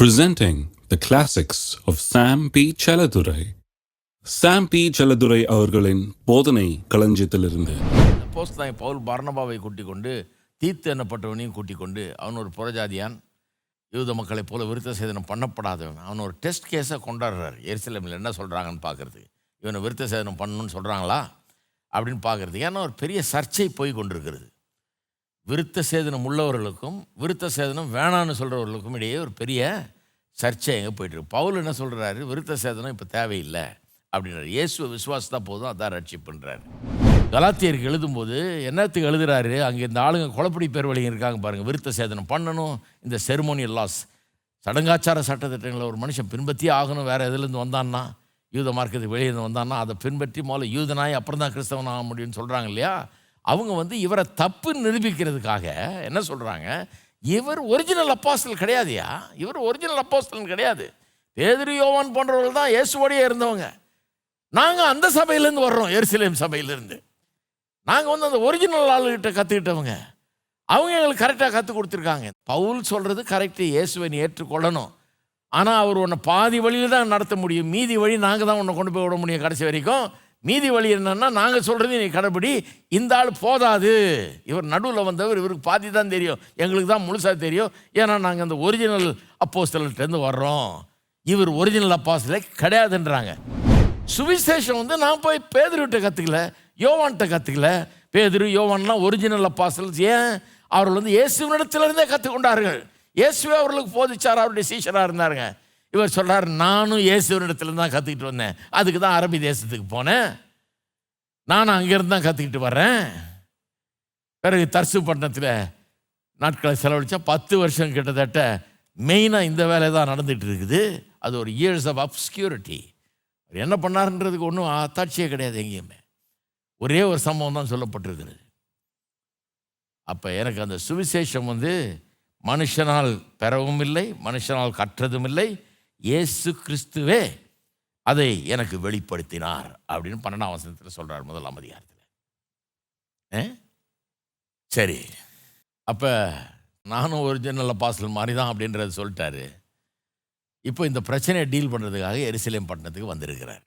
presenting the classics of Sam P. Chaladurai. Sam P. Chaladurai அவர்களின் போதனை களஞ்சியத்திலிருந்து. போஸ்தாய் பவுல் பர்ணபாவை கூட்டிக் கொண்டு தீர்த்து எண்ணப்பட்டவனையும் கூட்டிக் கொண்டு அவன் ஒரு புறஜாதியான். யூத மக்களைப் போல விருத்த சேதனம் பண்ணப்படாதவன். அவன் ஒரு டெஸ்ட் கேஸை கொண்டாடுறார். எரிசலமில் என்ன சொல்கிறாங்கன்னு பார்க்குறது இவனை விருத்த சேதனம் பண்ணணும்னு சொல்கிறாங்களா அப்படின்னு பார்க்குறது ஏன்னா ஒரு பெரிய சர்ச்சை போய் கொண்டிருக்கிறது. விருத்த சேதனம் உள்ளவர்களுக்கும் விருத்த சேதனம் வேணான்னு சொல்கிறவர்களுக்கும் இடையே ஒரு பெரிய சர்ச்சை எங்கே போயிட்டுருக்கு. பவுல் என்ன சொல்கிறாரு விருத்த சேதனம் இப்போ தேவையில்லை அப்படின்றார். இயேசுவை விசுவாசத்தான் போதும் அதான் ரட்சிப்புன்றார். கலாத்தியருக்கு எழுதும்போது என்னத்துக்கு எழுதுறாரு? அங்கே இந்த ஆளுங்க குழப்படி பேர் வழிங்க இருக்காங்க பாருங்கள் விருத்த சேதனம் பண்ணணும் இந்த செருமோனியல் லாஸ் சடங்காச்சார சட்டத்திட்டங்களை ஒரு மனுஷன் பின்பற்றியே ஆகணும். வேறு எதுலேருந்து வந்தான்னா? யூத மார்க்கத்துக்கு வெளியே இருந்து வந்தான்னா? அதை பின்பற்றி முதல்ல யூதனாய் அப்புறம் தான் கிறிஸ்தவன் ஆக முடியும்னு சொல்கிறாங்க இல்லையா? அவங்க வந்து இவரை தப்பு நிரூபிக்கிறதுக்காக என்ன சொல்கிறாங்க இவர் ஒரிஜினல் அப்பாஸ்டல் கிடையாதுயா? இவர் ஒரிஜினல் அப்பாஸ்டல் கிடையாது. பேதிரி யோவான் போன்றவர்கள் தான் இயேசுவோடையே இருந்தவங்க. நாங்கள் அந்த சபையிலேருந்து வர்றோம் எருசலேம் சபையிலேருந்து. நாங்கள் வந்து அந்த ஒரிஜினல் ஆளுகிட்ட கற்றுக்கிட்டவங்க அவங்க எங்களுக்கு கரெக்டாக கற்றுக் கொடுத்துருக்காங்க. பவுல் சொல்கிறது கரெக்டு இயேசுவை நீ ஏற்றுக்கொள்ளணும். ஆனால் அவர் உன்னை பாதி வழியில் தான் நடத்த முடியும். மீதி வழி நாங்கள் தான் உன்னை கொண்டு போய் விட முடியும் கடைசி வரைக்கும். மீதி வழி என்னன்னா நாங்கள் சொல்கிறது நீ கடைபிடி. இந்த ஆள் போதாது. இவர் நடுவில் வந்தவர் இவருக்கு பாதி தான் தெரியும். எங்களுக்கு தான் முழுசாக தெரியும். ஏன்னா நாங்கள் அந்த ஒரிஜினல் அப்போஸ்தலர்கிட்டேருந்து வர்றோம். இவர் ஒரிஜினல் அப்பாஸ்தலே கிடையாதுன்றாங்க. சுவிசேஷம் வந்து நான் போய் பேதுருவிட்ட கற்றுக்கல யோவான்கிட்ட கற்றுக்கல பேதுரு யோவான்லாம் ஒரிஜினல் அப்பாஸ்தல்ஸ் ஏன்? அவர்கள் வந்து இயேசுவனிடத்திலிருந்தே கற்றுக்கொண்டார்கள் இயேசுவே அவர்களுக்கு போதிச்சார்? அவருடைய சீஷராக இருந்தாருங்க. இவர் சொல்கிறார் நானும் இயேசுவினிடத்துல தான் கற்றுக்கிட்டு வந்தேன். அதுக்கு தான் அரபி தேசத்துக்கு போனேன். நானும் அங்கேருந்து தான் கற்றுக்கிட்டு வர்றேன். பிறகு தர்சு பட்டணத்தில் நாட்களை செலவழித்தா பத்து வருஷம் கிட்டத்தட்ட மெயினாக இந்த வேலை தான் நடந்துகிட்டு இருக்குது. அது ஒரு இயர்ஸ் ஆஃப் அப்ஸ்கியூரிட்டி அவர் என்ன பண்ணாருன்றதுக்கு ஒன்றும் அத்தாட்சியே கிடையாது எங்கேயுமே. ஒரே ஒரு சம்பவம் தான் சொல்லப்பட்டிருக்கிறது. அப்போ எனக்கு அந்த சுவிசேஷம் வந்து மனுஷனால் பெறவும் இல்லை மனுஷனால் கற்றதும் இல்லை இயேசு கிறிஸ்துவே அதை எனக்கு வெளிப்படுத்தினார் அப்படின்னு பன்னெண்டாம் வசனத்தில் சொல்கிறார் முதலாம் அதிகாரத்தில் ஆ? சரி. அப்போ நானும் ஒரிஜினல் அப்பாசல் மாதிரி தான் அப்படின்றத சொல்லிட்டாரு. இப்போ இந்த பிரச்சனையை டீல் பண்ணுறதுக்காக எருசலேம் பட்டணத்துக்கு வந்திருக்கிறார்.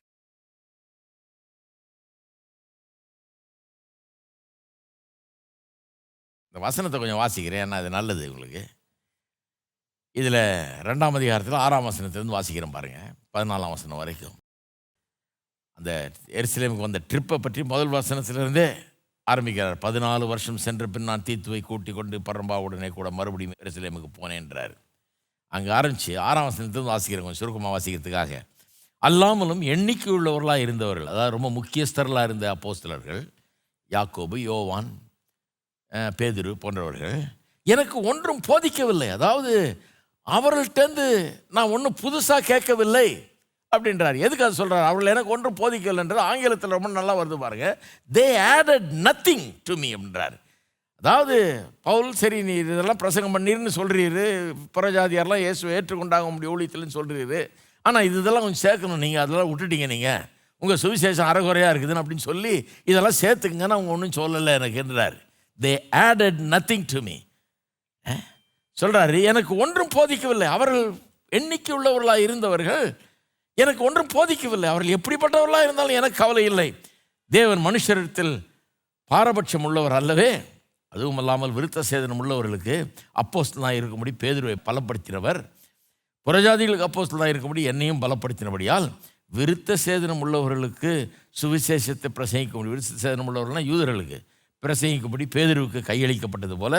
இந்த வசனத்தை கொஞ்சம் வாசிக்கிறேன் ஏன்னா அது நல்லது உங்களுக்கு. இதில் ரெண்டாம் அதிகாரத்தில் ஆறாம் வசனத்திலேருந்து வாசிக்கிறேன் பாருங்கள் பதினாலாம் வசனம் வரைக்கும். அந்த எருசலேமுக்கு வந்த ட்ரிப்பை பற்றி முதல் வசனத்திலிருந்தே ஆரம்பிக்கிறார். பதினாலு வருஷம் சென்ற பின் நான் தீத்துவை கூட்டி கொண்டு பரம்பாவுடனே கூட மறுபடியும் எருசலேமுக்கு போனேன்றார் அங்கே ஆரம்பித்து ஆறாம் வசனத்திலிருந்து வாசிக்கிறேன் கொஞ்சம் சுருக்கமாக வாசிக்கிறதுக்காக. அல்லாமலும் எண்ணிக்கை உள்ளவர்களாக இருந்தவர்கள் அதாவது ரொம்ப முக்கியஸ்தர்களாக இருந்த அப்போஸ்தலர்கள் யாக்கோபு யோவான் பேதுரு போன்றவர்கள் எனக்கு ஒன்றும் போதிக்கவில்லை. அதாவது அவர்கள்ட்டேருந்து நான் ஒன்றும் புதுசாக கேட்கவில்லை அப்படின்றார். எதுக்கு அது சொல்கிறார் அவர்கள் எனக்கு ஒன்றும் போதிக்கவில்லைன்றது ஆங்கிலத்தில் ரொம்ப நல்லா வருது பாருங்க. They added nothing to me அப்படின்றார் அதாவது பவுல் சரி நீ இதெல்லாம் பிரசங்கம் பண்ணீர்னு சொல்கிறீரு புறஜாதியாரெலாம் இயேசு ஏற்றுக்கொண்டாக முடிய ஊழியத்தில்னு சொல்கிறீரு ஆனால் இது இதெல்லாம் கொஞ்சம் சேர்க்கணும். நீங்கள் அதெல்லாம் விட்டுட்டீங்க நீங்கள் உங்கள் சுவிசேஷம் அறகுறையாக இருக்குதுன்னு அப்படின்னு சொல்லி இதெல்லாம் சேர்த்துக்குங்கன்னு அவங்க ஒன்றும் சொல்லலை எனக்குன்றார் they added nothing to me சொல்கிறாரு எனக்கு ஒன்றும் போதிக்கவில்லை. அவர்கள் எண்ணிக்கை உள்ளவர்களாக இருந்தவர்கள் எனக்கு ஒன்றும் போதிக்கவில்லை. அவர்கள் எப்படிப்பட்டவர்களாக இருந்தாலும் எனக்கு கவலை இல்லை. தேவன் மனுஷரிடத்தில் பாரபட்சம் உள்ளவர் அல்லவே அதுவும் அல்லாமல் விருத்த சேதனம் உள்ளவர்களுக்கு அப்போஸ்தலாக இருக்கும்படி பேதுருவை பலப்படுத்தினவர். புறஜாதிகளுக்கு அப்போஸ்தலாக இருக்கும்படி என்னையும் பலப்படுத்தினபடியால் விருத்த சேதனம் உள்ளவர்களுக்கு சுவிசேஷத்தை பிரசங்கிக்க விருத்த சேதனம் உள்ளவர்கள்னால் யூதர்களுக்கு. பிரசங்கிக்கும்படி பேதருவுக்கு கையளிக்கப்பட்டது போல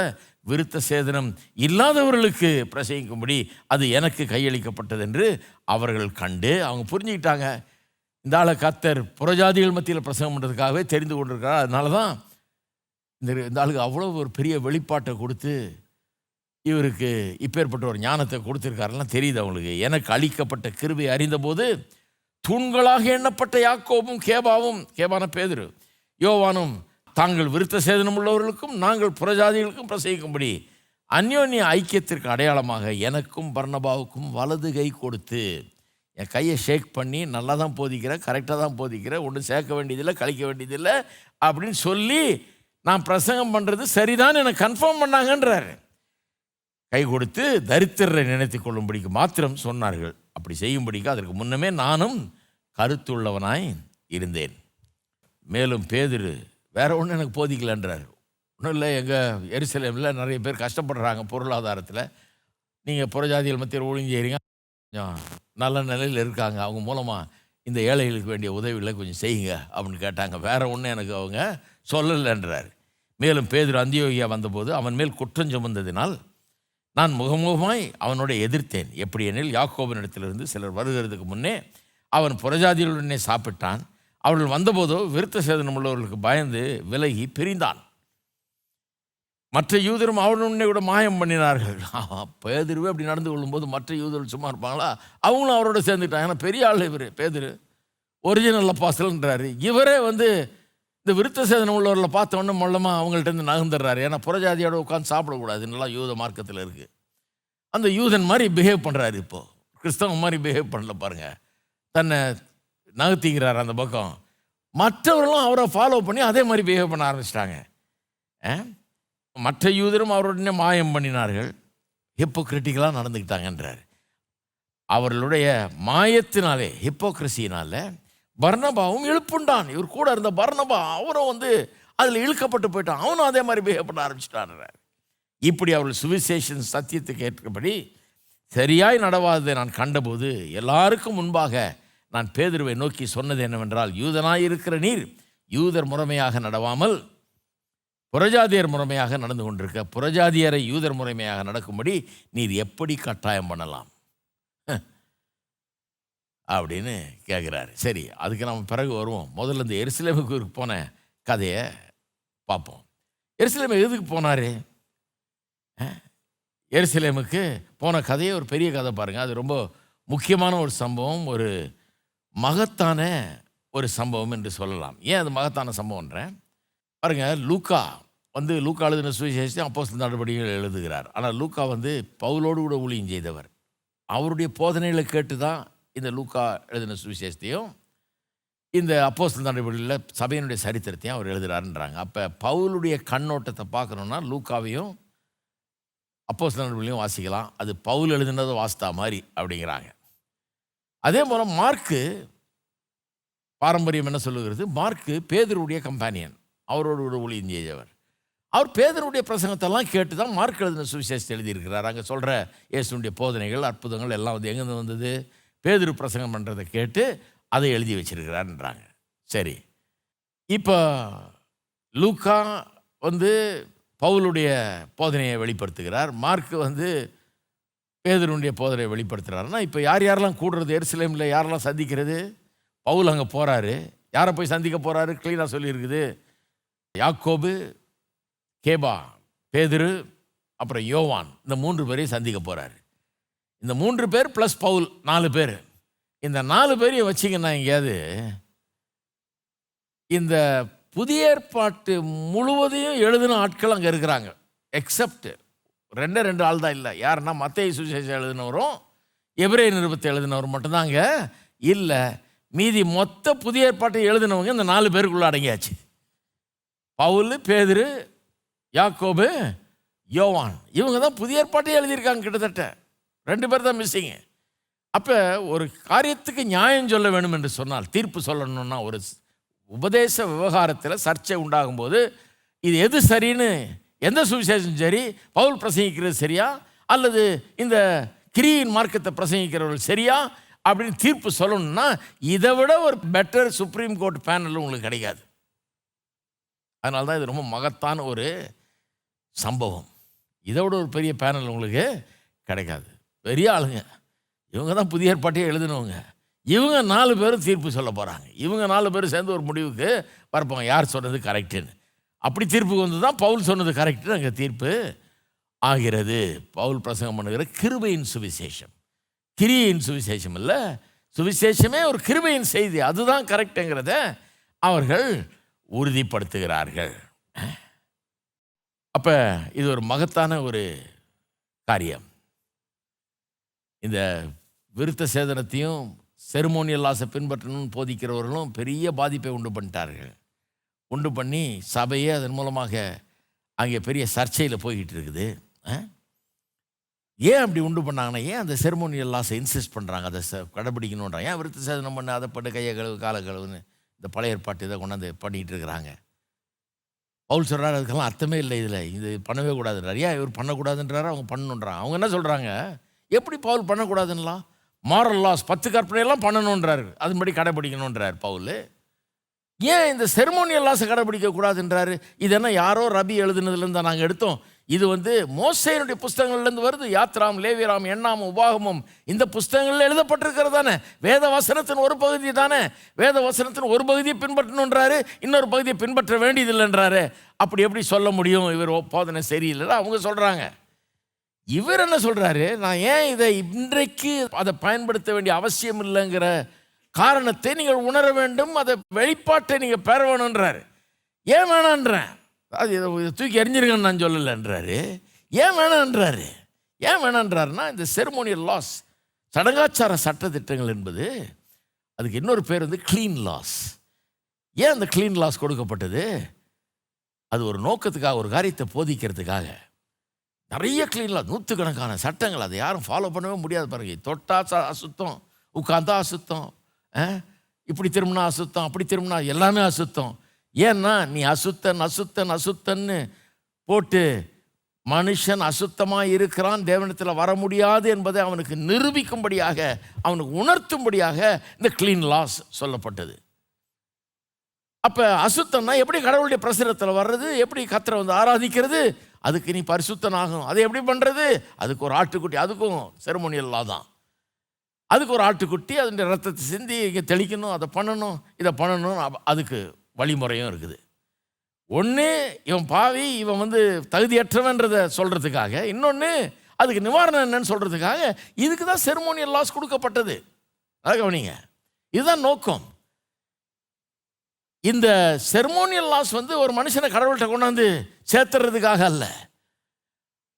விருத்த சேதனம் இல்லாதவர்களுக்கு பிரசங்கிக்கும்படி அது எனக்கு கையளிக்கப்பட்டது என்று அவர்கள் கண்டு அவங்க புரிஞ்சுக்கிட்டாங்க. இந்த ஆளை கத்தர் புறஜாதிகள் மத்தியில் பிரசங்கம் பண்ணுறதுக்காகவே தெரிந்து கொண்டிருக்கிறார். அதனால தான் இந்த இந்த ஆளுக்கு அவ்வளோ ஒரு பெரிய வெளிப்பாட்டை கொடுத்து இவருக்கு இப்பேற்பட்ட ஒரு ஞானத்தை கொடுத்துருக்காருலாம் தெரியுது அவங்களுக்கு. எனக்கு அளிக்கப்பட்ட கிருபை அறிந்தபோது தூண்களாக எண்ணப்பட்ட யாக்கோபும் கேபாவும் கேபான பேதரு யோவானும் தாங்கள் விருத்த சேதனம் உள்ளவர்களுக்கும் நாங்கள் புறஜாதிகளுக்கும் பிரசவிக்கும்படி அந்யோன்ய ஐக்கியத்திற்கு அடையாளமாக எனக்கும் பர்ணபாவுக்கும் வலது கை கொடுத்து என் கையை ஷேக் பண்ணி நல்லா தான் போதிக்கிறேன் கரெக்டாக தான் போதிக்கிறேன் ஒன்றும் சேர்க்க வேண்டியதில்லை கழிக்க வேண்டியதில்லை அப்படின்னு சொல்லி நான் பிரசங்கம் பண்ணுறது சரிதான் எனக்கு கன்ஃபார்ம் பண்ணாங்கன்றார். கை கொடுத்து தரித்திரரை நினைத்து கொள்ளும்படிக்கு மாத்திரம் சொன்னார்கள். அப்படி செய்யும்படிக்கு அதற்கு முன்னமே நானும் கருத்துள்ளவனாய் இருந்தேன். மேலும் பேதிரு வேற ஒன்றும் எனக்கு போதிக்கலன்றார். ஒன்றும் இல்லை எங்கள் எருசலேமில் நிறைய பேர் கஷ்டப்படுறாங்க பொருளாதாரத்தில். நீங்கள் புறஜாதிகள் மத்தியில் ஒழுங்கு செய்கிறீங்க கொஞ்சம் நல்ல நிலையில் இருக்காங்க. அவங்க மூலமாக இந்த ஏழைகளுக்கு வேண்டிய உதவிகளை கொஞ்சம் செய்யுங்க அப்படின்னு கேட்டாங்க. வேறு ஒன்றும் எனக்கு அவங்க சொல்லலைன்றார். மேலும் பேதர் அந்தியோகியா வந்தபோது அவன் மேல் குற்றம் சுமந்ததினால் நான் முகமுகமாய் அவனோட எதிர்த்தேன். எப்படி எனில் யாக்கோபனிடத்திலிருந்து சிலர் வருகிறதுக்கு முன்னே அவன் புறஜாதிகளுடனே சாப்பிட்டான். அவர்கள் வந்தபோதோ விருத்த சேதனம் உள்ளவர்களுக்கு பயந்து விலகி பிரிந்தான். மற்ற யூதரும் அவனுடனே கூட மாயம் பண்ணினார்கள். பேதிருவே அப்படி நடந்து கொள்ளும்போது மற்ற யூதர்கள் சும்மா இருப்பாங்களா? அவங்களும் அவரோட சேர்ந்துட்டாங்க. ஏன்னா பெரிய ஆள் இவர் பேதிரு. ஒரிஜினல் அப்பாசல்ன்றாரு இவரே வந்து இந்த விருத்த சேதனம் உள்ளவர்களை பார்த்த உடனே மொல்லமாக அவங்கள்ட்ட இருந்து நகர்ந்துடுறாரு. ஏன்னா புறஜாதியோட உட்காந்து சாப்பிடக்கூடாது. நல்லா யூத மார்க்கத்தில் இருக்குது அந்த யூதன் மாதிரி பிஹேவ் பண்ணுறாரு இப்போது கிறிஸ்தவன் மாதிரி பிஹேவ் பண்ணல பாருங்கள் தன்னை நகர்த்திக்கிறார் அந்த பக்கம். மற்றவர்களும் அவரை ஃபாலோ பண்ணி அதே மாதிரி பிஹேவ் பண்ண ஆரம்பிச்சிட்டாங்க. மற்ற யூதரும் அவருடனே மாயம் பண்ணினார்கள். ஹிப்போக்ரிட்டிக்கலாக நடந்துக்கிட்டாங்கன்றார். அவர்களுடைய மாயத்தினாலே ஹிப்போக்ரஸினால பர்ணபாவும் இழுப்புண்டான். இவர் கூட இருந்த பர்ணபா அவரும் வந்து அதில் இழுக்கப்பட்டு போயிட்டான். அவனும் அதே மாதிரி பிஹேவ் பண்ண ஆரம்பிச்சிட்டான்றார். இப்படி அவர்கள் சுவிசேஷன் சத்தியத்துக்கு ஏற்றபடி சரியாய் நடவாததை நான் கண்டபோது எல்லாருக்கும் முன்பாக நான் பேதுருவை நோக்கி சொன்னது என்னவென்றால் யூதனாயிருக்கிற நீர் யூதர் முறைமையாக நடவாமல் புறஜாதியர் முறைமையாக நடந்து கொண்டிருக்க புறஜாதியரை யூதர் முறைமையாக நடக்கும்படி நீர் எப்படி கட்டாயம் பண்ணலாம்? அப்படின்னு கேட்குறாரு சரி அதுக்கு நம்ம பிறகு வருவோம். முதல்ல இந்த எருசலேமுக்கு போன கதையை பார்ப்போம். எருசலேம் எதுக்கு போனார்? எருசலேமுக்கு போன கதையே ஒரு பெரிய கதை பாருங்கள் அது ரொம்ப முக்கியமான ஒரு சம்பவம் ஒரு மகத்தான ஒரு சம்பவம் என்று சொல்லலாம். ஏன் அது மகத்தான சம்பவம்ன்றேன் பாருங்க லூக்கா வந்து லூக்கா எழுதின சுவிசேஷத்தை அப்போ நடவடிக்கைகள் எழுதுகிறார். ஆனால் லூக்கா வந்து பவுலோடு கூட ஊழியம் செய்தவர். அவருடைய போதனைகளை கேட்டு தான் இந்த லூக்கா எழுதின சுவிசேஷத்தையும் இந்த அப்போஸ்தல் நடவடிக்கையில் சபையினுடைய சரித்திரத்தையும் அவர் எழுதுறாருன்றாங்க அப்போ பவுலுடைய கண்ணோட்டத்தை பார்க்கணுன்னா லூக்காவையும் அப்போஸ்தல் நடவடிக்கையும் வாசிக்கலாம். அது பவுல் எழுதினதை வாசித்தா மாதிரி அப்படிங்கிறாங்க. அதே போல் மார்க்கு பாரம்பரியம் என்ன சொல்லுகிறது? மார்க்கு பேதருடைய கம்பானியன் அவரோடு கூட ஊழியம் செய்தவர் அவர் பேதருடைய பிரசங்கத்தெல்லாம் கேட்டு தான் மார்க் எழுதின சுவிசேஷத்தை எழுதியிருக்கிறார். அங்கே சொல்கிற இயேசுடைய போதனைகள் அற்புதங்கள் எல்லாம் வந்து எங்கேருந்து வந்தது? பேதரு பிரசங்கம் பண்ணுறதை கேட்டு அதை எழுதி வச்சிருக்கிறாருன்றாங்க சரி. இப்போ லூக்கா வந்து பவுலுடைய போதனையை வெளிப்படுத்துகிறார். மார்க் வந்து பேதருடைய போதனை வெளிப்படுத்துகிறாருன்னா இப்போ யார் யாரெல்லாம் கூடுறது? எருசலேமில் யாரெல்லாம் சந்திக்கிறது? பவுல் அங்கே போகிறாரு யாரை போய் சந்திக்க போகிறாரு க்ளீனாக சொல்லியிருக்குது. யாக்கோபு கேபா பேதுரு அப்புறம் யோவான். இந்த மூன்று பேரையும் சந்திக்க போகிறாரு இந்த மூன்று பேர் ப்ளஸ் பவுல் நாலு பேர். இந்த நாலு பேரையும் வச்சிங்கன்னா எங்கேயாவது இந்த புதிய ஏற்பாட்டு முழுவதையும் எழுதின ஆட்கள் அங்கே இருக்கிறாங்க. எக்ஸப்ட் ரெண்டே ரெண்டு ஆள் தான் இல்லை. யாருன்னா மத்திய சுசேஷம் எழுதினவரும் எபிரே நிருபத்தை எழுதினவரும் மட்டும்தாங்க இல்லை. மீதி மொத்த புதிய ஏற்பாட்டை எழுதினவங்க இந்த நாலு பேருக்குள்ள அடங்கியாச்சு. பவுல் பேதுரு யாக்கோபு யோவான். இவங்க தான் புதிய ஏற்பாட்டே எழுதியிருக்காங்க கிட்டத்தட்ட. ரெண்டு பேர் தான் மிஸ்ஸிங்க அப்போ ஒரு காரியத்துக்கு நியாயம் சொல்ல வேணும் என்று சொன்னால் தீர்ப்பு சொல்லணும்னா ஒரு உபதேச விவகாரத்தில் சர்ச்சை உண்டாகும்போது இது எது சரின்னு எந்த சுவிசேஷம் சரி? பவுல் பிரசங்கிக்கிறது சரியா? அல்லது இந்த கிரியின் மார்க்கத்தை பிரசங்கிக்கிறவர்கள் சரியா? அப்படின்னு தீர்ப்பு சொல்லணும்னா இதை விட ஒரு பெட்டர் சுப்ரீம் கோர்ட் பேனல் உங்களுக்கு கிடைக்காது. அதனால தான் இது ரொம்ப மகத்தான ஒரு சம்பவம். இதை விட ஒரு பெரிய பேனல் உங்களுக்கு கிடைக்காது. பெரிய ஆளுங்க. இவங்க தான் புதிய ஏற்பாட்டையே எழுதினவங்க. இவங்க நாலு பேரும் தீர்ப்பு சொல்ல போகிறாங்க இவங்க நாலு பேரும் சேர்ந்து ஒரு முடிவுக்கு வரப்போங்க யார் சொன்னது கரெக்டுன்னு அப்படி தீர்ப்புக்கு வந்து தான் பவுல் சொன்னது கரெக்டு அங்கே தீர்ப்பு ஆகிறது. பவுல் பிரசங்கம் பண்ணுகிற கிருபையின் சுவிசேஷம். கிரியின் சுவிசேஷம் இல்லை. சுவிசேஷமே ஒரு கிருபையின் செய்தி. அதுதான் கரெக்டுங்கிறத அவர்கள் உறுதிப்படுத்துகிறார்கள். அப்போ இது ஒரு மகத்தான ஒரு காரியம். இந்த விருத்த சேதனத்தையும் செருமோனியல் ஆசை பின்பற்றணும்னு போதிக்கிறவர்களும் பெரிய பாதிப்பை உண்டு பண்ணிட்டார்கள். உண்டு பண்ணி சபையே அதன் மூலமாக அங்கே பெரிய சர்ச்சையில் போய்கிட்டு இருக்குது. ஏன் அப்படி உண்டு பண்ணாங்கன்னா ஏன் அந்த செரமோனியல் லாஸை இன்சிஸ்ட் பண்ணுறாங்க அதை ச- கடைபிடிக்கணுன்றாங்க ஏன் விருத்த சேதனம் பண்ண அதை பட்டு கையை கழுவு கால கழுவுன்னு இந்த பழைய ஏற்பாட்டு இதை கொண்டாந்து பண்ணிகிட்டு இருக்கிறாங்க. பவுல் சொல்கிறார் அதுக்கெல்லாம் அர்த்தமே இல்லை இதில். இது பண்ணவே கூடாதுன்றார். ஏன் இவர் பண்ணக்கூடாதுன்றாரு? அவங்க பண்ணணுன்றாங்க. அவங்க என்ன சொல்கிறாங்க எப்படி பவுல் பண்ணக்கூடாதுன்னலாம்? மாரல் லாஸ் பத்து கற்பனையெல்லாம் பண்ணணுன்றாரு. அதுபடி கடைபிடிக்கணுன்றார் பவுல். ஏன் இந்த செரமோனியல் லாஸை கடைபிடிக்க கூடாதுன்றாரு? யாரோ ரபி எழுதுனதுலேருந்து தான் நாங்கள் எடுத்தோம். இது வந்து மோசையனுடைய புஸ்தகங்கள்லேருந்து வருது. யாத்ராம் லேவிராம் எண்ணாம் உபாகமம் இந்த புஸ்தகங்களில் எழுதப்பட்டிருக்கிறது தானே வேத வசனத்தின் ஒரு பகுதி தானே? வேத வசனத்தின் ஒரு பகுதியை பின்பற்றணுன்றாரு. இன்னொரு பகுதியை பின்பற்ற வேண்டியதில்லைன்றாரு. அப்படி எப்படி சொல்ல முடியும்? இவர் போதனை சரியில்லைன்னா அவங்க சொல்கிறாங்க இவர் என்ன சொல்கிறாரு நான் ஏன் இதை இன்றைக்கு அதை பயன்படுத்த வேண்டிய அவசியம் இல்லைங்கிற காரணத்தை நீங்கள் உணர வேண்டும் அதை வெளிப்பாட்டை நீங்கள் பெற வேணுன்றாரு ஏன் வேணான்றேன் அது இதை தூக்கி எறிஞ்சிருங்கன்னு நான் சொல்லலைன்றாரு. ஏன் வேணான்றாரு ஏன் வேணான்றாருன்னா இந்த செரமோனியல் லாஸ் சடங்காச்சார சட்டத்திட்டங்கள் என்பது அதுக்கு இன்னொரு பேர் வந்து க்ளீன் லாஸ் ஏன் அந்த க்ளீன் லாஸ் கொடுக்கப்பட்டது? அது ஒரு நோக்கத்துக்காக ஒரு காரியத்தை போதிக்கிறதுக்காக. நிறைய க்ளீன் லாஸ் நூற்றுக்கணக்கான சட்டங்கள் அதை யாரும் ஃபாலோ பண்ணவே முடியாது பாருங்க. தொட்டா அசுத்தம் உட்காந்தா அசுத்தம். இப்படி திரும்பினா அசுத்தம் அப்படி திரும்பினா எல்லாமே அசுத்தம். ஏன்னா நீ அசுத்தன் அசுத்தன் அசுத்தன்னு போட்டு மனுஷன் அசுத்தமாக இருக்கிறான் தேவனத்தில் வர முடியாது என்பதை அவனுக்கு நிரூபிக்கும்படியாக அவனுக்கு உணர்த்தும்படியாக இந்த க்ளீன் லாஸ் சொல்லப்பட்டது. அப்போ அசுத்தம்னா எப்படி கடவுளுடைய பிரசுரத்தில் வர்றது எப்படி கத்தரை வந்து ஆராதிக்கிறது? அதுக்கு நீ பரிசுத்தன் ஆகும் அதை எப்படி பண்ணுறது அதுக்கு ஒரு ஆட்டுக்குட்டி அதுக்கும் செரமோனியல்லாக தான். அதுக்கு ஒரு ஆட்டுக்குட்டி அதனுடைய ரத்தத்தை சிந்தி இங்கே தெளிக்கணும் அதை பண்ணணும் இதை பண்ணணும் அதுக்கு வழிமுறையும் இருக்குது. ஒன்று இவன் பாவி இவன் வந்து தகுதியற்றவன்றதை சொல்கிறதுக்காக இன்னொன்று அதுக்கு நிவாரணம் என்னன்னு சொல்கிறதுக்காக இதுக்கு தான் செருமோனியல் லாஸ் கொடுக்கப்பட்டது. அதை கவனிங்க. இதுதான் நோக்கம். இந்த செர்மோனியல் லாஸ் வந்து ஒரு மனுஷனை கடவுள்கிட்ட கொண்டாந்து சேர்த்துறதுக்காக அல்ல.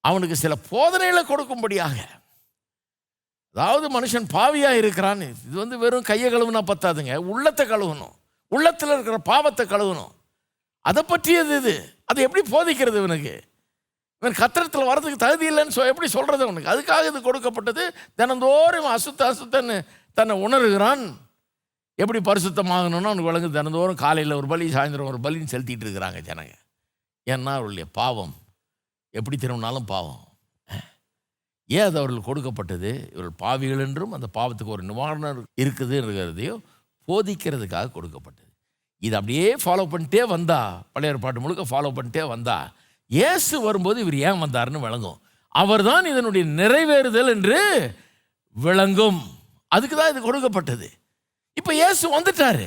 அவனுக்கு சில போதனைகளை கொடுக்கும்படியாக அதாவது மனுஷன் பாவியாக இருக்கிறான் இது வந்து வெறும் கையை கழுவுனா பத்தாதுங்க. உள்ளத்தை கழுவணும். உள்ளத்தில் இருக்கிற பாவத்தை கழுவணும். அதை பற்றியது இது. அதை எப்படி போதிக்கிறது இவனுக்கு? இவன் கத்திரத்தில் வரதுக்கு தகுதி இல்லைன்னு சொ எப்படி சொல்கிறது அவனுக்கு அதுக்காக இது கொடுக்கப்பட்டது. தினந்தோறும் இவன் அசுத்த அசுத்தன்னு தன்னை உணர்கிறான். எப்படி பரிசுத்தமாகணும்னு அவனுக்கு விளங்கு தினந்தோறும் காலையில் ஒரு பலி சாயந்தரம் ஒரு பலின்னு செலுத்திட்டு இருக்கிறாங்க ஜனங்க. ஏன்னா அவருடைய பாவம். எப்படி திரும்பினாலும் பாவம். ஏன் அது அவர்கள் கொடுக்கப்பட்டது? இவர்கள் பாவிகள் என்றும் அந்த பாவத்துக்கு ஒரு நிவாரணம் இருக்குதுங்கிறதையும் போதிக்கிறதுக்காக கொடுக்கப்பட்டது. இது அப்படியே ஃபாலோ பண்ணிட்டே வந்தா பழைய ஏற்பாட்டு முழுக்க ஃபாலோ பண்ணிட்டே வந்தா இயேசு வரும்போது இவர் ஏன் வந்தாருன்னு விளங்கும். அவர்தான் இதனுடைய நிறைவேறுதல் என்று விளங்கும். அதுக்கு தான் இது கொடுக்கப்பட்டது. இப்போ இயேசு வந்துட்டாரு.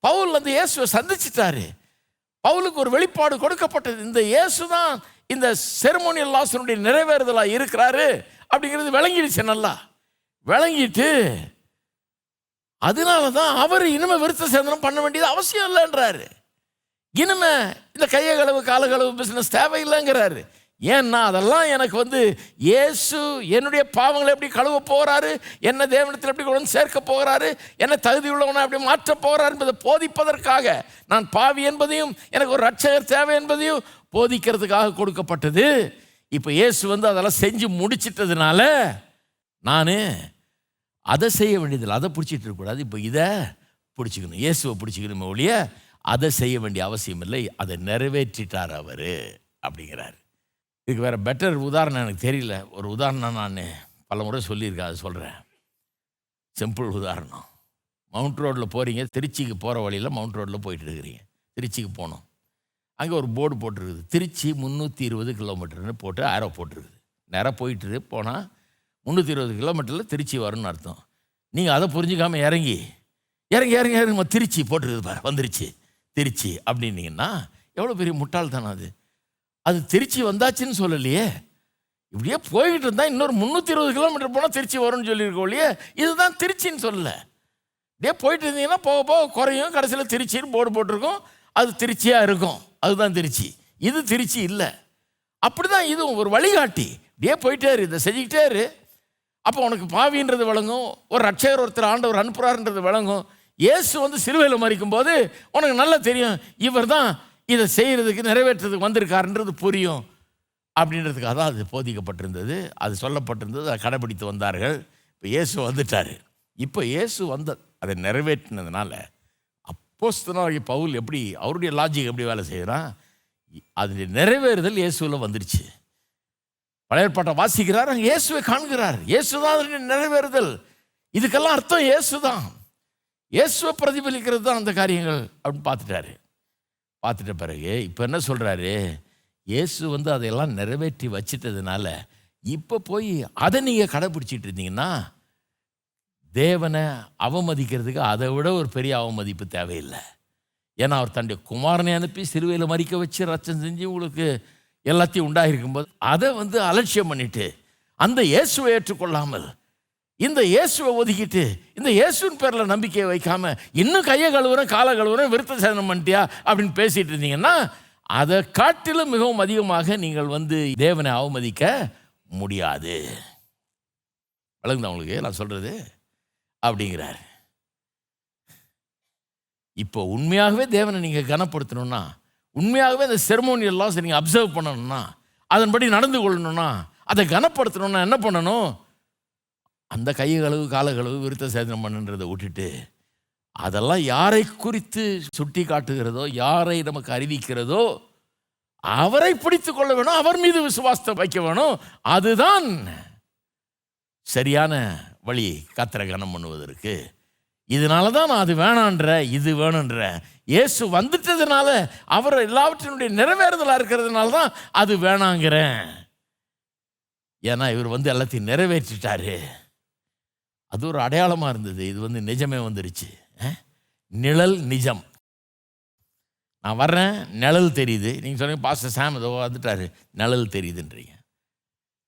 பவுல் அந்த இயேசுவை சந்திச்சிட்டாரு. பவுலுக்கு ஒரு வெளிப்பாடு கொடுக்கப்பட்டது. இந்த இயேசு தான் இந்த செரமோனியல் லாசனுடைய நிறைவேறுதலாக இருக்கிறாரு அப்படிங்கிறது விளங்கிடுச்சு நல்லா. விளங்கிட்டு அதனால தான் அவர் இனிமே விருத்த சேதனம் பண்ண வேண்டியது அவசியம் இல்லைன்றாரு. இனிமே இந்த கையை கழுவு கால கழுவு பிஸ்னஸ் தேவையில்லைங்கிறாரு. ஏன்னா அதெல்லாம் எனக்கு வந்து இயேசு என்னுடைய பாவங்களை எப்படி கழுவ போகிறாரு என்ன தேவனத்தில் எப்படி கொண்டு வந்து சேர்க்க போகிறாரு என்ன தகுதி உள்ளவனை எப்படி மாற்ற போகிறார் என்பதை போதிப்பதற்காக நான் பாவி என்பதையும் எனக்கு ஒரு ரட்சகர் தேவை என்பதையும் போதிக்கிறதுக்காக கொடுக்கப்பட்டது. இப்போ இயேசு வந்து அதெல்லாம் செஞ்சு முடிச்சிட்டதுனால நான் அதை செய்ய வேண்டியதில்லை. அதை பிடிச்சிட்டு இருக்கக்கூடாது இப்போ இதை பிடிச்சிக்கணும். இயேசுவை பிடிச்சிக்கணுமே ஒழிய அதை செய்ய வேண்டிய அவசியம் இல்லை. அதை நிறைவேற்றிட்டார் அவர் அப்படிங்கிறார். இதுக்கு வேறு பெட்டர் உதாரணம் எனக்கு தெரியல. ஒரு உதாரணம் நான் பல முறை சொல்லியிருக்கேன். அதை சொல்கிறேன் சிம்பிள் உதாரணம். மவுண்ட் ரோட்டில் போகிறீங்க திருச்சிக்கு போகிற வழியில் மவுண்ட் ரோட்டில் போயிட்டு இருக்கிறீங்க. திருச்சிக்கு போகணும். அங்கே ஒரு போர்டு போட்டிருக்குது. திருச்சி முந்நூற்றி இருபது கிலோமீட்டர்னு போட்டு ஆரோ போட்டிருக்குது. நேராக போயிட்டு போனால் முந்நூற்றி இருபது கிலோமீட்டரில் திருச்சி வரும்னு அர்த்தம். நீங்கள் அதை புரிஞ்சுக்காமல் இறங்கி இறங்கி இறங்கி இறங்கி திருச்சி போட்டிருக்குது பாரு வந்துருச்சு. திருச்சி அப்படின்னீங்கன்னா எவ்வளோ பெரிய முட்டாள்தானே அது. அது திருச்சி வந்தாச்சுன்னு சொல்லலையே. இப்படியே போய்கிட்டு இருந்தால் இன்னொரு முந்நூற்றி இருபது கிலோமீட்டர் போனால் திருச்சி வரும்னு சொல்லியிருக்கோம் இல்லையே. இதுதான் திருச்சின்னு சொல்லலை. இப்படியே போயிட்டு இருந்தீங்கன்னா போக போக குறையும். கடைசியில் திருச்சின்னு போர்டு போட்டிருக்கோம். அது திருச்சியாக இருக்கும். அதுதான் திருச்சி. இது திருச்சி இல்லை. அப்படி தான் இதுவும் ஒரு வழிகாட்டி. இப்படியே போயிட்டே இரு இதை செஞ்சுக்கிட்டே இரு அப்போ உனக்கு பாவின்றது விளங்கும் ஒரு ரட்சகர் ஒருத்தர் ஆண்டவர் அனுப்புகிறாருன்றது விளங்கும். இயேசு வந்து சிலுவையில் மறிக்கும் போது உனக்கு நல்லா தெரியும் இவர் தான் இதை செய்கிறதுக்கு நிறைவேற்றுறதுக்கு வந்திருக்காருன்றது புரியும். அப்படின்றதுக்காக தான் அது போதிக்கப்பட்டிருந்தது. அது சொல்லப்பட்டிருந்தது அதை கடைபிடித்து வந்தார்கள். இப்போ இயேசு வந்துட்டார். இப்போ இயேசு வந்த அதை நிறைவேற்றினதுனால அப்போஸ்தலனாகிய பவுல் எப்படி அவருடைய லாஜிக் எப்படி வேலை செய்கிறான் அது நிறைவேறுதல் இயேசுவில் வந்துருச்சு. பழைய பாட்டை வாசிக்கிறார் அங்கே இயேசுவை காண்கிறார். இயேசு தான் அதனுடைய நிறைவேறுதல். இதுக்கெல்லாம் அர்த்தம் இயேசு தான் இயேசுவை பிரதிபலிக்கிறது தான் அந்த காரியங்கள் அப்படின்னு பார்த்துட்டாரு. பார்த்துட்ட பிறகு இப்போ என்ன சொல்கிறாரு இயேசு வந்து அதையெல்லாம் நிறைவேற்றி வச்சிட்டதுனால இப்போ போய் அதை நீங்கள் கடைப்பிடிச்சிட்டு இருந்தீங்கன்னா தேவனை அவமதிக்கிறதுக்கு அதை விட ஒரு பெரிய அவமதிப்பு தேவையில்லை. ஏன்னா அவர் தன்னுடைய குமாரனை அனுப்பி சிறுவையில் மறிக்க வச்சு ரச்சம் செஞ்சு உங்களுக்கு எல்லாத்தையும் உண்டாகிருக்கும்போது அதை வந்து அலட்சியம் பண்ணிட்டு அந்த இயேசுவை ஏற்றுக்கொள்ளாமல் இந்த இயேசுவை ஒதுக்கிட்டு இந்த இயேசுவின் பேரில் நம்பிக்கையை வைக்காமல் இன்னும் கையை கழுவுறேன் காலை கழுவுறேன் விருத்த சேதனம் பண்ணிட்டியா அப்படின்னு பேசிகிட்டு இருந்தீங்கன்னா அதை காட்டிலும் மிகவும் அதிகமாக நீங்கள் வந்து தேவனை அவமதிக்க முடியாது. விளங்குதா உங்களுக்கு? நான் சொல்கிறது அப்படிங்கிறார். இப்போ உண்மையாகவே தேவனை நீங்கள் கனப்படுத்தணும்னா உண்மையாகவே அந்த செரமோனியல் லாஸ் நீங்கள் அப்சர்வ் பண்ணணும்னா அதன்படி நடந்து கொள்ளணும்னா அதை கனப்படுத்தணும்னா என்ன பண்ணணும்? அந்த கைகளவு காலகளவு விருத்த சேதனம் பண்ணுன்றதை விட்டுட்டு அதெல்லாம் யாரை குறித்து சுட்டி காட்டுகிறதோ யாரை நமக்கு அறிவிக்கிறதோ அவரை பிடித்து கொள்ள வேணும் அவர் மீது விசுவாசத்தை வைக்க வேணும். அதுதான் சரியான வழி கத்திர கனம் பண்ணுவதற்கு. இதனால தான் நான் அது வேணான்ற இது வேணுன்ற. இயேசு வந்துட்டதுனால அவர் எல்லாவற்றினுடைய நிறைவேறுதலாக இருக்கிறதுனால தான் அது வேணாங்கிறேன். ஏன்னா இவர் வந்து எல்லாத்தையும் நிறைவேற்றிட்டாரு. அது ஒரு அடையாளமாக இருந்தது. இது வந்து நிஜமே வந்துருச்சு. நிழல் நிஜம். நான் வர்றேன் நிழல் தெரியுது. நீங்கள் சொன்னீங்க பாஸ்டர் சாம் ஏதோ வந்துட்டார். நிழல் தெரியுதுன்றீங்க.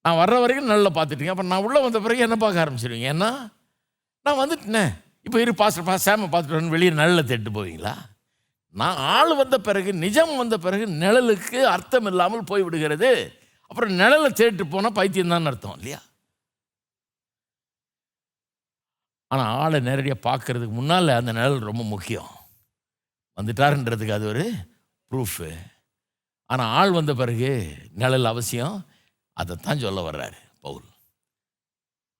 நான் வர்ற வரைக்கும் நல்லா பார்த்துட்டீங்க. அப்புறம் நான் உள்ளே வந்த பிறகு என்ன பார்க்க ஆரம்பிச்சிருவீங்க? ஏன்னா நான் வந்துட்டேனே இப்போ இரு பாஸ்டர் பா சாமை பார்த்துட்டு வெளியே நல்ல தேட்டு போவீங்களா? நான் ஆள் வந்த பிறகு நிஜம் வந்த பிறகு நிழலுக்கு அர்த்தம் இல்லாமல் போய் விடுகிறது அப்புறம் நிழலை தேட்டு போனால் பைத்தியம் தான் அர்த்தம் இல்லையா? ஆனால் ஆளை நேரடியாக பார்க்கறதுக்கு முன்னால் அந்த நிழல் ரொம்ப முக்கியம். வந்துட்டாருன்றதுக்கு அது ஒரு ப்ரூஃபு ஆனால் ஆள் வந்த பிறகு நிழல் அவசியம். அதைத்தான் சொல்ல வர்றாரு பவுல்.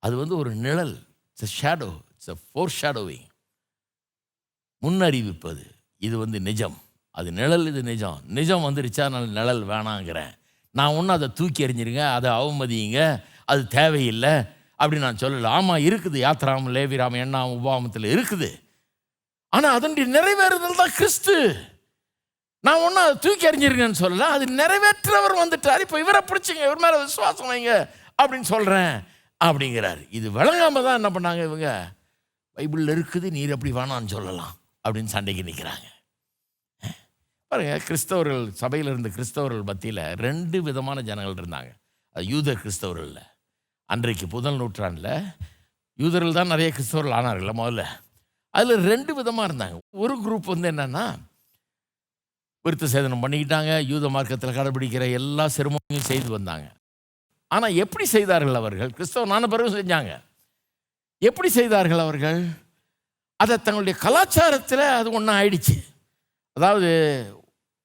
அது வந்து ஒரு நிழல் it's shadow it's a foreshadowing முன்னறிவிப்பது இது வந்து நிஜம். அது நிழல் இது நிஜம். நிஜம் வந்துருச்சா நான் நிழல் வேணாங்கிறேன். நான் ஒன்றும் அதை தூக்கி எறிஞ்சிருங்க அதை அவமதியுங்க அது தேவையில்லை அப்படி நான் சொல்லலை. ஆமாம் இருக்குது. யாத்ராம் லேவிராம் எண்ணாம் உபாமத்தில் இருக்குது. ஆனால் அதனுடைய நிறைவேறுதல் தான் கிறிஸ்து. நான் ஒன்றும் அதை தூக்கி எறிஞ்சிருங்கன்னு சொல்லல. அது நிறைவேற்றவர் வந்துட்டார். இப்போ இவரை பிடிச்சிங்க. இவர் மேலே விசுவாசம் வைங்க அப்படின்னு சொல்கிறேன் அப்படிங்கிறார். இது விளங்காமல் தான் என்ன பண்ணாங்க இவங்க? பைபிளில் இருக்குது நீர் எப்படி வேணான்னு சொல்லலாம் அப்படின்னு சண்டைக்கு நிற்கிறாங்க பாருங்கள் கிறிஸ்தவர்கள் சபையில் இருந்த கிறிஸ்தவர்கள் மத்தியில் ரெண்டு விதமான ஜனங்கள் இருந்தாங்க. அது யூத கிறிஸ்தவர்களில். அன்றைக்கு புதல் நூற்றாண்டில் யூதர்கள் தான் நிறைய கிறிஸ்தவர்கள் ஆனார்கள்ல முதல்ல. அதில் ரெண்டு விதமாக இருந்தாங்க. ஒரு குரூப் வந்து என்னென்னா விருத்த சேதனம் பண்ணிக்கிட்டாங்க யூத மார்க்கத்தில் கடைபிடிக்கிற எல்லா சிரமங்களையும் செய்து வந்தாங்க. ஆனால் எப்படி செய்தார்கள் அவர்கள்? கிறிஸ்தவ நான பிறகு செஞ்சாங்க. எப்படி செய்தார்கள் அவர்கள்? அதை தங்களுடைய கலாச்சாரத்தில் அது ஒன்றா ஆயிடுச்சு. அதாவது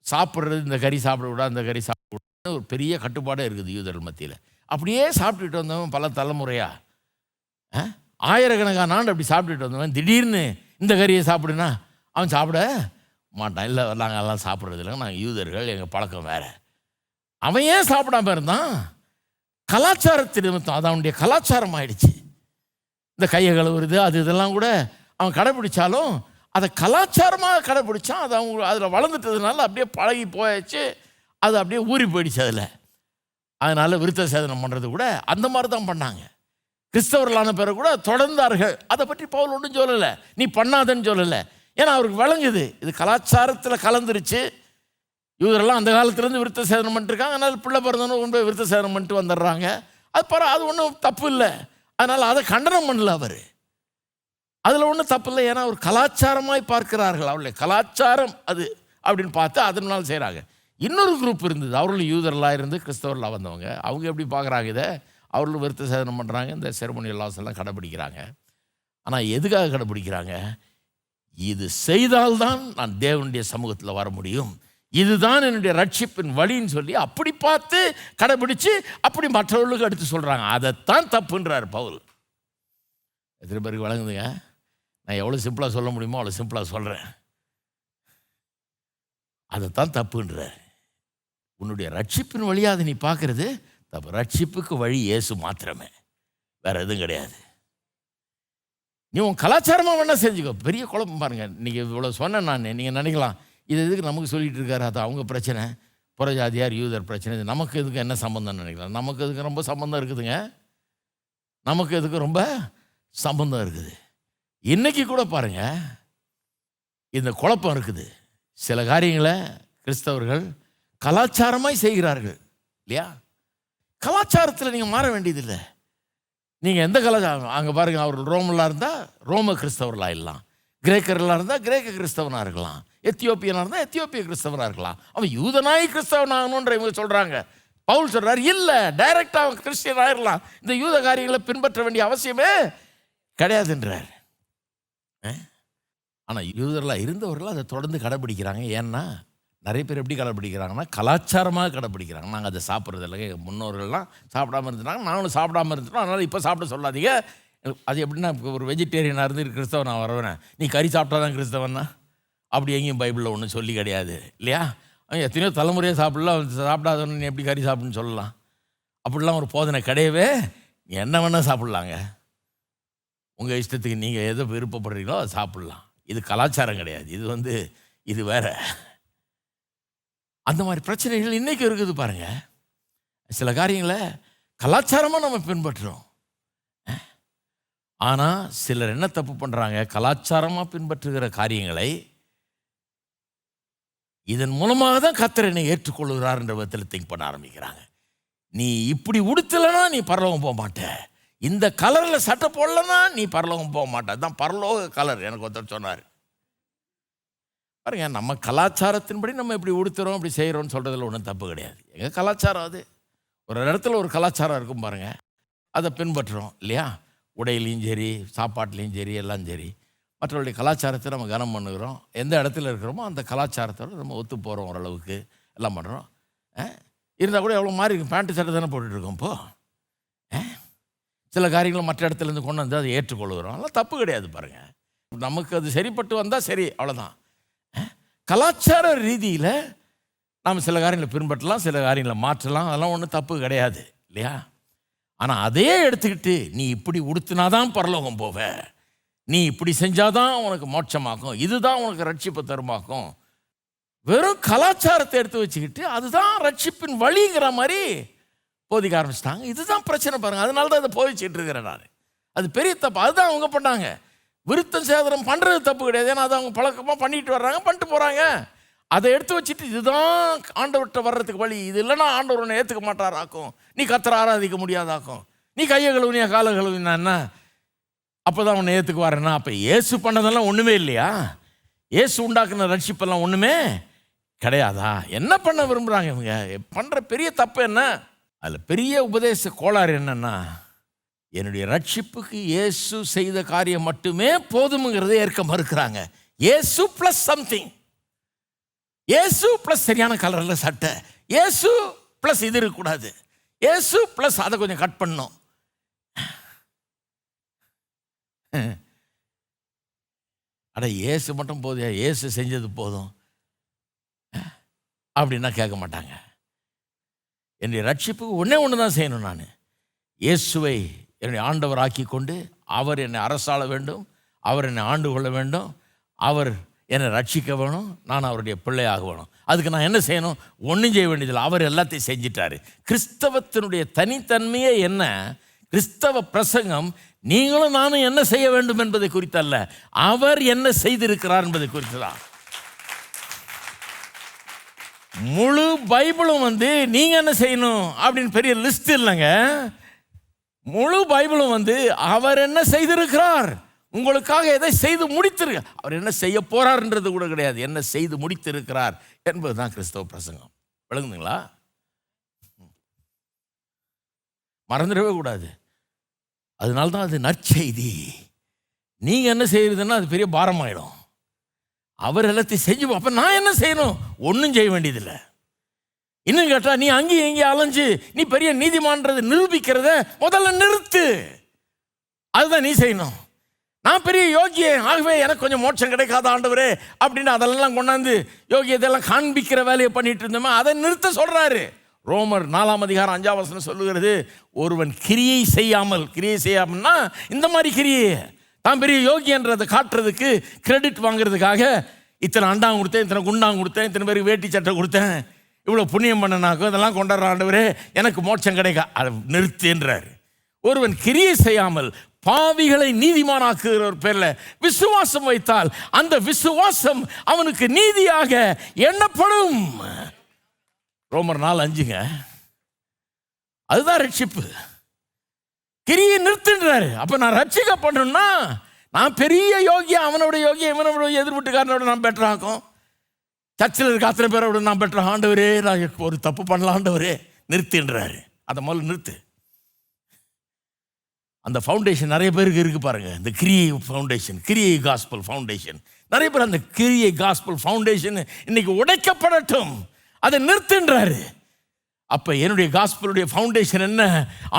சாப்பிட்றது இந்த கறி சாப்பிடக்கூடாது அந்த கறி சாப்பிடக்கூடாது ஒரு பெரிய கட்டுப்பாடாக இருக்குது யூதர்கள் மத்தியில். அப்படியே சாப்பிட்டுட்டு வந்தவன் பல தலைமுறையாக ஆ? ஆயிரக்கணக்கான ஆண்டு அப்படி சாப்பிட்டுட்டு வந்தவன் திடீர்னு இந்த கறியை சாப்பிடுனா அவன் சாப்பிட மாட்டான். இல்லை நாங்கள் எல்லாம் சாப்பிட்றது இல்லைங்க. நாங்கள் யூதர்கள் எங்கள் பழக்கம் வேறு. அவன் ஏன் சாப்பிடாம இருந்தான்? கலாச்சாரத்தை நிமித்தம் அது அவனுடைய கலாச்சாரம் ஆயிடுச்சு. இந்த கையை கழுவுறது அது இதெல்லாம் கூட அவன் கடைப்பிடிச்சாலும் அதை கலாச்சாரமாக கடைப்பிடிச்சான் அது அவங்க அதில் வளர்ந்துட்டதுனால அப்படியே பழகி போயாச்சு. அது அப்படியே ஊறி போயிடுச்சு அதில். அதனால் விருத்த சேதனம் பண்ணுறது கூட அந்த மாதிரி தான் பண்ணாங்க. கிறிஸ்தவர்களான பிறகு கூட தொடர்ந்தார்கள். அதை பற்றி பவுல் ஒன்றும் சொல்லலை. நீ பண்ணாதன்னு சொல்லலை. ஏன்னா அவருக்கு விளங்குது. இது கலாச்சாரத்தில் கலந்துருச்சு. இவரெல்லாம் அந்த காலத்துலேருந்து விருத்த சேதனம் பண்ணிட்டுருக்காங்க. அதனால் பிள்ளை பிறந்தவங்க கொண்டு போய் விருத்த சேதனம் பண்ணிட்டு வந்துடுறாங்க. அது பர அது ஒன்றும் தப்பு இல்லை. அதனால் அதை கண்டனம் பண்ணல அவர். அதில் ஒன்றும் தப்பு இல்லை. ஏன்னா ஒரு கலாச்சாரமாய் பார்க்கிறார்கள். அவருடைய கலாச்சாரம் அது அப்படின்னு பார்த்து அதனால செய்கிறாங்க இன்னொரு குரூப் இருந்தது. அவர்களும் யூதர்களாக இருந்து கிறிஸ்தவர்களாக வந்தவங்க. அவங்க எப்படி பார்க்குறாங்க இதை? அவர்களும் விருத்த சேதனம் பண்ணுறாங்க இந்த செரமோனி லாஸ் எல்லாம் கடைப்பிடிக்கிறாங்க ஆனால் எதுக்காக கடைப்பிடிக்கிறாங்க இது செய்தால்தான் நான் தேவனுடைய சமூகத்தில் வர முடியும். இதுதான் என்னுடைய ரட்சிப்பின் வழின்னு சொல்லி அப்படி பார்த்து கடைபிடிச்சு அப்படி மற்றவர்களுக்கு எடுத்து சொல்கிறாங்க அதைத்தான் தப்புன்றார் பவுல். எத்தனை பேருக்கு வழங்குதுங்க நான் எவ்வளோ சிம்பிளாக சொல்ல முடியுமோ அவ்வளோ சிம்பிளாக சொல்கிறேன் அதைத்தான் தப்புன்றார். உன்னுடைய ரட்சிப்பின் வழியாக அதை நீ பார்க்கறது தப்பு. ரட்சிப்புக்கு வழி இயேசு மாத்திரமே. வேறு எதுவும் கிடையாது. நீ உன் கலாச்சாரமாக வேணால் செஞ்சுக்கோ. பெரிய குழப்பம் பாருங்கள் நீங்கள் இவ்வளோ சொன்னேன் நான். நீங்கள் நினைக்கலாம். இது எதுக்கு நமக்கு சொல்லிகிட்டு இருக்காரு? அது அவங்க பிரச்சனை. புறஜாதியார் யூதர் பிரச்சனை. இது நமக்கு இதுக்கு என்ன சம்பந்தம்னு நினைக்கலாம். நமக்கு இதுக்கு ரொம்ப சம்மந்தம் இருக்குதுங்க? நமக்கு இதுக்கு ரொம்ப சம்பந்தம் இருக்குது? இன்றைக்கி கூட பாருங்க. இந்த குழப்பம் இருக்குது. சில காரியங்களை கிறிஸ்தவர்கள் கலாச்சாரமாய் செய்கிறார்கள். இல்லையா? கலாச்சாரத்தில் நீங்கள் மாற வேண்டியதில்லை. நீங்கள் எந்த கலாச்சாரம் அங்கே பாருங்கள் அவர் ரோமெல்லாம் இருந்தால் ரோம கிறிஸ்தவர்களாக இருக்கலாம். கிரேக்கர்களாக இருந்தால் கிரேக்க கிறிஸ்தவனாக இருக்கலாம். எத்தியோப்பியனாக இருந்தால் எத்தியோப்பிய கிறிஸ்தவனாக இருக்கலாம். அவன் யூதனாய் கிறிஸ்தவனாகணுன்ற இவங்க சொல்கிறாங்க பவுல் சொல்கிறார் இல்லை டைரெக்டாக அவன் கிறிஸ்டியன் ஆயிடலாம் இந்த யூத காரியங்களை பின்பற்ற வேண்டிய அவசியமே கிடையாதுன்றார். ஆனால் யூதர்களாக இருந்தவர்கள் அதை தொடர்ந்து கடைபிடிக்கிறாங்க. ஏன்னா நிறைய பேர் எப்படி கடைப்பிடிக்கிறாங்கன்னா கலாச்சாரமாக கடைப்பிடிக்கிறாங்க. நாங்கள் அதை சாப்பிட்றதில்ல. எங்கள் முன்னோர்கள்லாம் சாப்பிடாம இருந்துட்டாங்க நாங்களும் சாப்பிடாம இருந்துட்டோம். அதனால் இப்போ சாப்பிட சொல்லாதீங்க. அது எப்படின்னா ஒரு வெஜிடேரியனாக இருந்து கிறிஸ்தவன் நான் வரவேன். நீ கறி சாப்பிட்டா தான். கிறிஸ்தவன்னா அப்படி எங்கேயும் பைபிளில் ஒன்றும் சொல்லி கிடையாது. இல்லையா? அவன் எத்தனையோ தலைமுறையாக சாப்பிடலாம். சாப்பிடாதவன் நீ எப்படி கறி சாப்பிடுன்னு சொல்லலாம். அப்படிலாம் ஒரு போதனை கிடையவே என்ன வேணால் சாப்பிட்லாங்க. உங்கள் இஷ்டத்துக்கு நீங்கள் எதை விருப்பப்படுறீங்களோ அதை சாப்பிட்லாம். இது கலாச்சாரம் கிடையாது. இது வந்து இது வேற. அந்த மாதிரி பிரச்சனைகள் இன்றைக்கும் இருக்குது பாருங்கள் சில காரியங்களை கலாச்சாரமாக நம்ம பின்பற்றுறோம். ஆனால் சிலர் என்ன தப்பு பண்ணுறாங்க கலாச்சாரமாக பின்பற்றுகிற காரியங்களை இதன் மூலமாக தான் கத்தர் என்னை ஏற்றுக்கொள்கிறார்ன்ற விதத்தில் திங்க் பண்ண ஆரம்பிக்கிறாங்க. நீ இப்படி உடுத்தலைன்னா நீ பரலோகம் போக மாட்ட. இந்த கலரில் சட்டை போடலன்னா நீ பரலோகம் போக மாட்ட. அதுதான் பரலோக கலர் எனக்கு ஒருத்தர் சொன்னார். பாருங்க நம்ம கலாச்சாரத்தின்படி நம்ம இப்படி உடுத்துறோம் இப்படி செய்கிறோம்னு சொல்கிறதுல ஒன்றும் தப்பு கிடையாது. எங்கள் கலாச்சாரம் அது. ஒரு இடத்துல ஒரு கலாச்சாரம் இருக்கும் பாருங்க. அதை பின்பற்றுறோம் இல்லையா? உடையிலையும் சரி சாப்பாட்லேயும் சரி எல்லாம் சரி. மற்றவருடைய கலாச்சாரத்தை நம்ம கனம் பண்ணுகிறோம். எந்த இடத்துல இருக்கிறோமோ அந்த கலாச்சாரத்தோடு நம்ம ஒத்து போகிறோம் ஓரளவுக்கு. எல்லாம் பண்ணுறோம் இருந்தால் கூட எவ்வளோ மாதிரி இருக்கும். பேண்ட்டு சட்டை தானே போட்டுட்ருக்கோம் இப்போது சில காரியங்களை மற்ற இடத்துலேருந்து கொண்டு வந்து அதை ஏற்றுக்கொள்கிறோம். அதெல்லாம் தப்பு கிடையாது பாருங்கள் நமக்கு அது சரிப்பட்டு வந்தால் சரி அவ்வளோதான் கலாச்சார ரீதியில் நாம் சில காரியங்களை பின்பற்றலாம் சில காரியங்களை மாற்றலாம். அதெல்லாம் ஒன்றும் தப்பு கிடையாது இல்லையா? ஆனால் அதே எடுத்துக்கிட்டு நீ இப்படி உடுத்தினாதான் பரலோகம் போவ. நீ இப்படி செஞ்சாதான் உனக்கு மோட்சமாகும். இதுதான் உனக்கு ரட்சிப்பு தருமாக்கும். வெறும் கலாச்சாரத்தை எடுத்து வச்சுக்கிட்டு அதுதான் ரட்சிப்பின் வழிங்கிற மாதிரி போதிக்க ஆரம்பிச்சிட்டாங்க. இதுதான் பிரச்சனை பாருங்கள் அதனால தான் இதை போதிச்சுட்டு இருக்கிறேன் நான். அது பெரிய தப்பு. அதுதான் அவங்க பண்ணாங்க. விருத்தம் சேதனம் பண்ணுறது தப்பு கிடையாது. ஏன்னா அதை அவங்க பழக்கமாக பண்ணிட்டு வர்றாங்க பண்ணிட்டு போகிறாங்க அதை எடுத்து வச்சுட்டு இதுதான் ஆண்டவர்கிட்ட வர்றதுக்கு வழி. இது இல்லைன்னா ஆண்டவர் உன்னை ஏற்றுக்க மாட்டாராக்கும். நீ கத்திர ஆராதிக்க முடியாதாக்கும். நீ கையை கழுவுனியா காலை கழுவுனா என்ன? அப்போ தான் உன்னை ஏற்றுக்குவாருன்னா அப்போ இயேசு பண்ணதெல்லாம் ஒன்றுமே இல்லையா? இயேசு உண்டாக்குன ரட்சிப்பெல்லாம் ஒன்றுமே கிடையாதா? என்ன பண்ண விரும்புகிறாங்க இவங்க? பண்ணுற பெரிய தப்பு என்ன? அதில் பெரிய உபதேச கோளாறு என்னென்னா என்னுடைய ரட்சிப்புக்கு இயேசு செய்த காரியம் மட்டுமே போதுமுங்கிறதை ஏற்க மறுக்கிறாங்க. Yesu plus something Yesu plus சரியான கலரில் சட்டை. ஏசு ப்ளஸ் இது இருக்கக்கூடாது. ஏசு ப்ளஸ் அதை கொஞ்சம் கட் பண்ணும் அட இயேசு மட்டும் போதும் இயேசு செஞ்சது போதும். அப்படின்னா கேட்க மாட்டாங்க. என்னுடைய ரட்சிப்புக்கு ஒன்றே ஒன்று தான் செய்யணும் நான். இயேசுவை என்னுடைய ஆண்டவர் ஆக்கி கொண்டு அவர் என்னை அரசாள வேண்டும் அவர் என்னை ஆண்டு கொள்ள வேண்டும் அவர் என்னை ரட்சிக்க வேணும் நான் அவருடைய பிள்ளையாக வேணும். அதுக்கு நான் என்ன செய்யணும்? ஒன்றும் செய்ய வேண்டியதில்லை. அவர் எல்லாத்தையும் செஞ்சிட்டாரு. கிறிஸ்தவத்தினுடைய தனித்தன்மையே என்ன? கிறிஸ்தவ பிரசங்கம் நீங்களும் நானும் என்ன செய்ய வேண்டும் என்பதை குறித்தல்ல. அவர் என்ன செய்திருக்கிறார் என்பதை குறித்து தான் முழு பைபிளும் வந்து நீங்கள் என்ன செய்யணும்? அப்படின்னு பெரிய லிஸ்ட் இல்லைங்க. முழு பைபிளும் வந்து அவர் என்ன செய்திருக்கிறார்? உங்களுக்காக எதை செய்து முடித்திருக்க அவர் என்ன செய்ய போறார்ன்றது கூட கிடையாது. என்ன செய்து முடித்திருக்கிறார் என்பதுதான் கிறிஸ்தவ பிரசங்கம். விளங்குதுங்களா? மறந்துடவே கூடாது. அதனால தான் அது நற்செய்தி. நீங்கள் என்ன செய்கிறதுன்னா அது பெரிய பாரமாயிடும். அவர் எல்லாத்தையும் செஞ்சு அப்போ நான் என்ன செய்யணும்? ஒன்றும் செய்ய வேண்டியதில்லை. இன்னும் கேட்டால் நீ அங்கேயும் இங்கேயும் அலைஞ்சு நீ பெரிய நீதிமன்றத்தை நிரூபிக்கிறத முதல்ல நிறுத்து. அதுதான் நீ செய்யணும். நான் பெரிய யோகியன் ஆகவே எனக்கு கொஞ்சம் மோட்சம் கிடைக்காத ஆண்டவரே? அப்படின்னு அதெல்லாம் கொண்டாந்து யோகியத்தெல்லாம் காண்பிக்கிற வேலையை பண்ணிட்டு இருந்தோமே அதை நிறுத்த சொல்கிறாரு ரோமர் நாலாம் அதிகாரம் அஞ்சாம் வசனம் சொல்லுகிறது ஒருவன் கிரியை செய்யாமல் கிரியை செய்யாமல்னா இந்த மாதிரி கிரியை. தான் பெரிய யோகியன்றதை காட்டுறதுக்கு கிரெடிட் வாங்குறதுக்காக இத்தனை அண்டாங்க கொடுத்தேன் இத்தனை குண்டாங்க கொடுத்தேன் இத்தனை பேருக்கு வேட்டி சட்டை கொடுத்தேன். இவ்வளோ புண்ணியம் பண்ணனாக்கும் இதெல்லாம் கொண்டாடுற ஆண்டவரே எனக்கு மோட்சம் கிடைக்கா. அதை நிறுத்துன்றாரு ஒருவன் கிரியை செய்யாமல் பாவிகளை நீதிமானாக்குகிற ஒரு பேரில் விசுவாசம் வைத்தால் அந்த விசுவாசம் அவனுக்கு நீதியாக எண்ணப்படும். ரோமர் நாள் அஞ்சுங்க. அதுதான் ரட்சிப்பு. கிரியை நிறுத்துன்றாரு அப்போ நான் ரட்சிக்கப்படணும்னா நான் பெரிய யோகியா அவனோட யோகியா இவனோட எதிர்பட்டுக்காரனோட நான் பெட்டராக்கும் சர்ச்சில் இருக்க அத்தனை பேரோட நான் பெற்ற ஆண்டவரே நான் ஒரு தப்பு பண்ணலாம் ஆண்டவரே நிறுத்தின்றாரு அதை முதல்ல நிறுத்து. அந்த ஃபவுண்டேஷன் நிறைய பேருக்கு இருக்குது பாருங்கள் இந்த கிரியை ஃபவுண்டேஷன் கிரியை காஸ்பல் ஃபவுண்டேஷன் நிறைய பேர் அந்த கிரியை காஸ்பல் ஃபவுண்டேஷன் இன்னைக்கு உடைக்கப்படட்டும். அதை நிறுத்துன்றாரு அப்போ என்னுடைய காஸ்பலுடைய ஃபவுண்டேஷன் என்ன?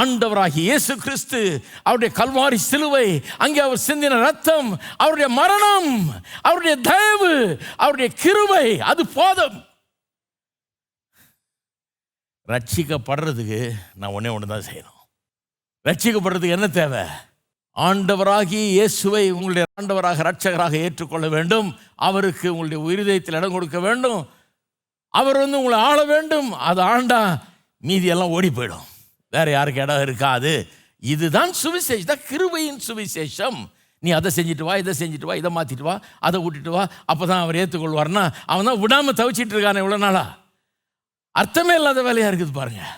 ஆண்டவராகி இயேசு கிறிஸ்து அவருடைய கல்வாரி சிலுவை அங்கே அவர் சிந்தின ரத்தம் அவருடைய மரணம் அவருடைய தயவு அவருடைய கிருவை அது போதும். ரட்சிக்கப்படுறதுக்கு நான் ஒன்றே ஒன்று தான் செய்யணும். ரட்சிக்கப்படுறதுக்கு என்ன தேவை? ஆண்டவராகி இயேசுவை உங்களுடைய ஆண்டவராக ரட்சகராக ஏற்றுக்கொள்ள வேண்டும். அவருக்கு உங்களுடைய உயிரிதயத்தில் இடம் கொடுக்க வேண்டும். அவர் வந்து உங்களை ஆள வேண்டும். அது ஆண்டா மீதியெல்லாம் ஓடி போயிடும். வேறு யாருக்கு இடம் இருக்காது. இதுதான் சுவிசேஷம். தான் கிருபையின் சுவிசேஷம். நீ அதை செஞ்சுட்டு வா இதை செஞ்சுட்டு வா இதை மாற்றிட்டு வா அதை விட்டுட்டு வா. அப்போ தான் அவர் ஏற்றுக்கொள்வார்னா அவன் தான் விடாமல் தவிச்சிட்டு இருக்கானே இவ்வளோ நாளா. அர்த்தமே இல்லாத வேலையாக இருக்குது பாருங்கள்